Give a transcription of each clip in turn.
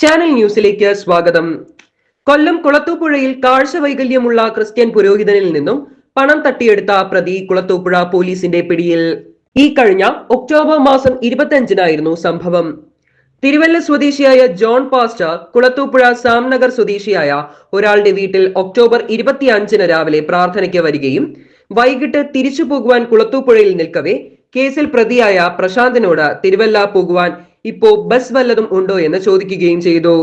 Channel ന്യൂസിലേക്ക് സ്വാഗതം. കൊല്ലം കുളത്തൂപ്പുഴയിൽ കാഴ്ച വൈകല്യമുള്ള ക്രിസ്ത്യൻ പുരോഹിതനിൽ നിന്നും പണം തട്ടിയെടുത്ത പ്രതി കുളത്തൂപ്പുഴ പോലീസിന്റെ പിടിയിൽ. ഈ കഴിഞ്ഞ ഒക്ടോബർ മാസം ഇരുപത്തിയഞ്ചിനായിരുന്നു സംഭവം. തിരുവല്ല സ്വദേശിയായ ജോൺ പാസ്റ്റർ കുളത്തൂപ്പുഴ സാംനഗർ സ്വദേശിയായ ഒരാളുടെ വീട്ടിൽ ഒക്ടോബർ ഇരുപത്തിയഞ്ചിന് രാവിലെ പ്രാർത്ഥനയ്ക്ക് വരികയും വൈകിട്ട് തിരിച്ചു പോകുവാൻ കുളത്തൂപ്പുഴയിൽ നിൽക്കവേ കേസിൽ പ്രതിയായ പ്രശാന്തിനോട് തിരുവല്ല പോകുവാൻ ഇപ്പോ ബസ് വല്ലതും ഉണ്ടോ എന്ന് ചോദിക്കുകയും ചെയ്തു.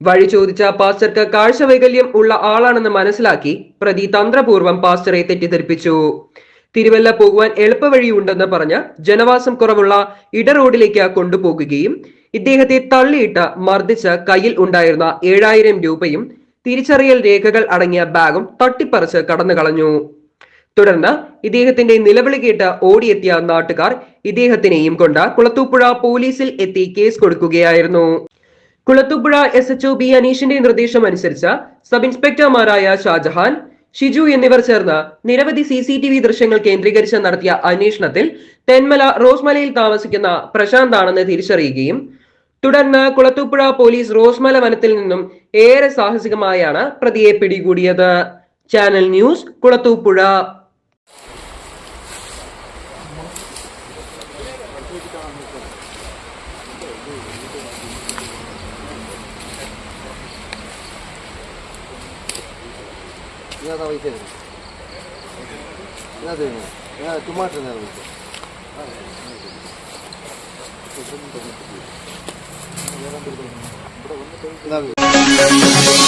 വഴി ചോദിച്ച പാസ്റ്റർക്ക് കാഴ്ച വൈകല്യം ഉള്ള ആളാണെന്ന് മനസ്സിലാക്കി പ്രതി തന്ത്രപൂർവം പാസ്റ്ററെ തെറ്റിദ്ധരിപ്പിച്ചു. തിരുവല്ല പോകുവാൻ എളുപ്പവഴിയുണ്ടെന്ന് പറഞ്ഞ് ജനവാസം കുറവുള്ള ഇട റോഡിലേക്ക് കൊണ്ടുപോകുകയും ഇദ്ദേഹത്തെ തള്ളിയിട്ട് മർദ്ദിച്ച് കയ്യിൽ ഉണ്ടായിരുന്ന ഏഴായിരം രൂപയും തിരിച്ചറിയൽ രേഖകൾ അടങ്ങിയ ബാഗും തട്ടിപ്പറിച്ച് കടന്നു കളഞ്ഞു തുടർന്ന് ഇദ്ദേഹത്തിന്റെ നിലവിളി കേട്ട് ഓടിയെത്തിയ നാട്ടുകാർ ഇദ്ദേഹത്തിനെയും കൊണ്ട് കുളത്തൂപ്പുഴ പോലീസിൽ എത്തി കേസ് കൊടുക്കുകയായിരുന്നു. കുളത്തൂപ്പുഴ എസ് എച്ച് ബി അനീഷിന്റെ നിർദ്ദേശം അനുസരിച്ച് സബ് ഇൻസ്പെക്ടർമാരായ ഷാജഹാൻ ഷിജു എന്നിവർ ചേർന്ന് നിരവധി സി സി ടി വി ദൃശ്യങ്ങൾ കേന്ദ്രീകരിച്ച് നടത്തിയ അന്വേഷണത്തിൽ തെന്മല റോസ്മലയിൽ താമസിക്കുന്ന പ്രശാന്ത് ആണെന്ന് തിരിച്ചറിയുകയും തുടർന്ന് കുളത്തൂപ്പുഴ പോലീസ് റോസ്മല വനത്തിൽ നിന്നും ഏറെ സാഹസികമായാണ് പ്രതിയെ പിടികൂടിയത്. ചാനൽ ന്യൂസ് കുളത്തൂപ്പുഴ. ഞാൻ പൈസ തരും ഞാൻ തരുന്നു ഞാൻ ടൊമാറ്റോ ഞാൻ പൈസ എന്നാ